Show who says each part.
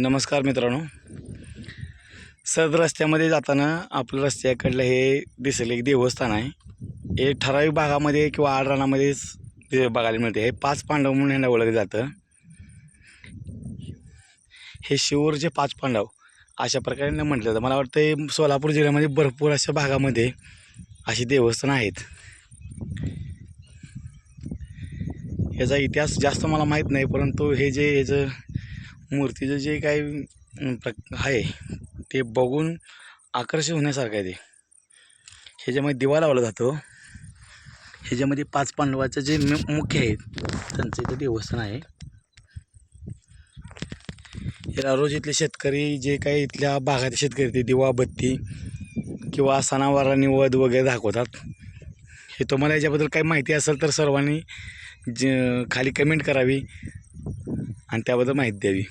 Speaker 1: नमस्कार मित्रांनो. सद रस्त्यामध्ये जाताना आपलं रस्त्याकडलं हे दिसेल एक देवस्थान आहे. हे ठराविक भागामध्ये किंवा आडरानामध्येच ते बघायला मिळते. हे पाच पांडव म्हणून ह्यांना ओळखलं जातं. हे शिवरचे पाच पांडव. अशा प्रकारे म्हटलं जातं. मला वाटतं सोलापूर जिल्ह्यामध्ये भरपूर अशा भागामध्ये अशी देवस्थानं आहेत. याचा इतिहास जास्त मला माहीत नाही परंतु हे जे याचं मूर्तीचं जे काही प्र आहे ते बघून आकर्षित होण्यासारखं आहे ते. ह्याच्यामध्ये दिवा लावला जातो. ह्याच्यामध्ये पाच पांडवाचं जे मुख्य आहेत त्यांचं इथं देवस्थान आहे. हे रोज इथले शेतकरी जे काही इथल्या भागात शेतकरी ते दिवा बत्ती किंवा सणावारांनी वध वगैरे दाखवतात. हे तुम्हाला याच्याबद्दल काही माहिती असेल तर सर्वांनी ज खाली कमेंट करावी. आणि त्याबद्दल माहिती द्यावी.